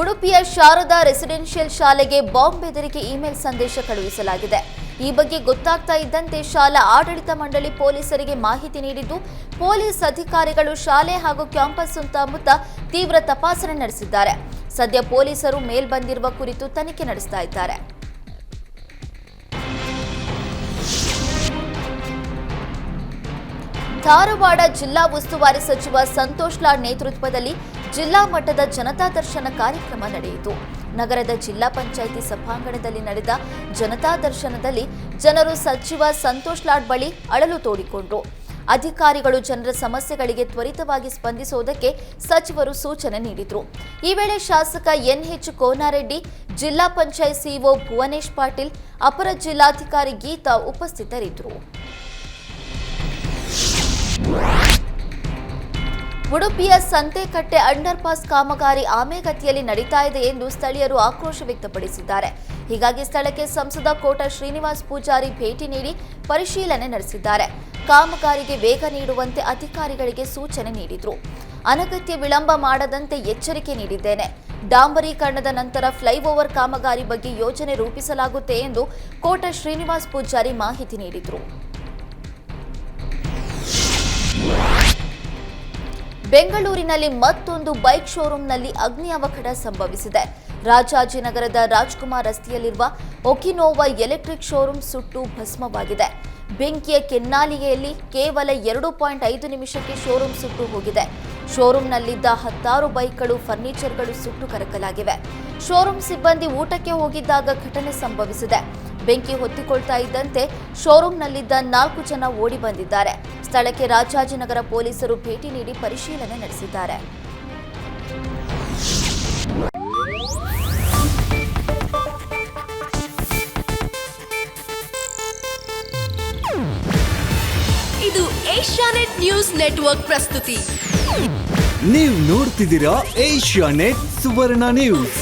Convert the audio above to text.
ಉಡುಪಿಯ ಶಾರದಾ ರೆಸಿಡೆನ್ಷಿಯಲ್ ಶಾಲೆಗೆ ಬಾಂಬ್ ಬೆದರಿಕೆ ಇಮೇಲ್ ಸಂದೇಶ ಕಳುಹಿಸಲಾಗಿದೆ. ಈ ಬಗ್ಗೆ ಗೊತ್ತಾಗ್ತಾ ಇದ್ದಂತೆ ಶಾಲಾ ಆಡಳಿತ ಮಂಡಳಿ ಪೊಲೀಸರಿಗೆ ಮಾಹಿತಿ ನೀಡಿದ್ದು, ಪೊಲೀಸ್ ಅಧಿಕಾರಿಗಳು ಶಾಲೆ ಹಾಗೂ ಕ್ಯಾಂಪಸ್ ಸುತ್ತಮುತ್ತ ತೀವ್ರ ತಪಾಸಣೆ ನಡೆಸಿದ್ದಾರೆ. ಸದ್ಯ ಪೊಲೀಸರು ಮೇಲ್ ಬಂದಿರುವ ಕುರಿತು ತನಿಖೆ ನಡೆಸ್ತಾ ಇದ್ದಾರೆ. ಧಾರವಾಡ ಜಿಲ್ಲಾ ಉಸ್ತುವಾರಿ ಸಚಿವ ಸಂತೋಷ್ ಲಾಡ್ ನೇತೃತ್ವದಲ್ಲಿ ಜಿಲ್ಲಾ ಮಟ್ಟದ ಜನತಾ ದರ್ಶನ ಕಾರ್ಯಕ್ರಮ ನಡೆಯಿತು. ನಗರದ ಜಿಲ್ಲಾ ಪಂಚಾಯಿತಿ ಸಭಾಂಗಣದಲ್ಲಿ ನಡೆದ ಜನತಾ ದರ್ಶನದಲ್ಲಿ ಜನರು ಸಚಿವ ಸಂತೋಷ್ ಲಾಡ್ ಬಳಿ ಅಳಲು ತೋಡಿಕೊಂಡರು. ಅಧಿಕಾರಿಗಳು ಜನರ ಸಮಸ್ಯೆಗಳಿಗೆ ತ್ವರಿತವಾಗಿ ಸ್ಪಂದಿಸುವುದಕ್ಕೆ ಸಚಿವರು ಸೂಚನೆ ನೀಡಿದರು. ಈ ವೇಳೆ ಶಾಸಕ ಎನ್ಎಚ್ ಕೋನಾರೆಡ್ಡಿ, ಜಿಲ್ಲಾ ಪಂಚಾಯತ್ ಸಿಇಒ ಭುವನೇಶ್ ಪಾಟೀಲ್, ಅಪರ ಜಿಲ್ಲಾಧಿಕಾರಿ ಗೀತಾ ಉಪಸ್ಥಿತರಿದ್ದರು. ಉಡುಪಿಯ ಸಂತೆಕಟ್ಟೆ ಅಂಡರ್ಪಾಸ್ ಕಾಮಗಾರಿ ಆಮೆಗತಿಯಲ್ಲಿ ನಡೀತಾ ಇದೆ ಎಂದು ಸ್ಥಳೀಯರು ಆಕ್ರೋಶ ವ್ಯಕ್ತಪಡಿಸಿದ್ದಾರೆ. ಹೀಗಾಗಿ ಸ್ಥಳಕ್ಕೆ ಸಂಸದ ಕೋಟ ಶ್ರೀನಿವಾಸ್ ಪೂಜಾರಿ ಭೇಟಿ ನೀಡಿ ಪರಿಶೀಲನೆ ನಡೆಸಿದ್ದಾರೆ. ಕಾಮಗಾರಿಗೆ ವೇಗ ನೀಡುವಂತೆ ಅಧಿಕಾರಿಗಳಿಗೆ ಸೂಚನೆ ನೀಡಿದ್ರು. ಅನಗತ್ಯ ವಿಳಂಬ ಮಾಡದಂತೆ ಎಚ್ಚರಿಕೆ ನೀಡಿದ್ದೇನೆ. ಡಾಂಬರೀಕರಣದ ನಂತರ ಫ್ಲೈಓವರ್ ಕಾಮಗಾರಿ ಬಗ್ಗೆ ಯೋಜನೆ ರೂಪಿಸಲಾಗುತ್ತೆ ಎಂದು ಕೋಟ ಶ್ರೀನಿವಾಸ್ ಪೂಜಾರಿ ಮಾಹಿತಿ ನೀಡಿದರು. ಬೆಂಗಳೂರಿನಲ್ಲಿ ಮತ್ತೊಂದು ಬೈಕ್ ಶೋರೂಂನಲ್ಲಿ ಅಗ್ನಿ ಅವಘಡ ಸಂಭವಿಸಿದೆ. ರಾಜಾಜಿನಗರದ ರಾಜ್ಕುಮಾರ್ ರಸ್ತೆಯಲ್ಲಿರುವ ಒಕಿನೋವಾ ಎಲೆಕ್ಟ್ರಿಕ್ ಶೋರೂಂ ಸುಟ್ಟು ಭಸ್ಮವಾಗಿದೆ. ಬೆಂಕಿಯ ಕೆನ್ನಾಲಿಗೆಯಲ್ಲಿ ಕೇವಲ ಎರಡು ಪಾಯಿಂಟ್ ಐದು ನಿಮಿಷಕ್ಕೆ ಶೋರೂಂ ಸುಟ್ಟು ಹೋಗಿದೆ. ಶೋರೂಂನಲ್ಲಿದ್ದ ಹತ್ತಾರು ಬೈಕ್ಗಳು, ಫರ್ನಿಚರ್ಗಳು ಸುಟ್ಟು ಕರಕಲಾಗಿವೆ. ಶೋರೂಂ ಸಿಬ್ಬಂದಿ ಊಟಕ್ಕೆ ಹೋಗಿದ್ದಾಗ ಘಟನೆ ಸಂಭವಿಸಿದೆ. ಬೆಂಕಿ ಹೊತ್ತಿಕೊಳ್ತಾ ಇದ್ದಂತೆ ಶೋರೂಂನಲ್ಲಿದ್ದ ನಾಲ್ಕು ಜನ ಓಡಿ ಬಂದಿದ್ದಾರೆ. ಸ್ಥಳಕ್ಕೆ ರಾಜಾಜಿನಗರ ಪೊಲೀಸರು ಭೇಟಿ ನೀಡಿ ಪರಿಶೀಲನೆ ನಡೆಸಿದ್ದಾರೆ. ಇದು ಏಷ್ಯಾನೆಟ್ ನ್ಯೂಸ್ ನೆಟ್ವರ್ಕ್ ಪ್ರಸ್ತುತಿ. ನೀವು ನೋಡ್ತಿದ್ದೀರಾ ಏಷ್ಯಾ ನೆಟ್ ಸುವರ್ಣ ನ್ಯೂಸ್.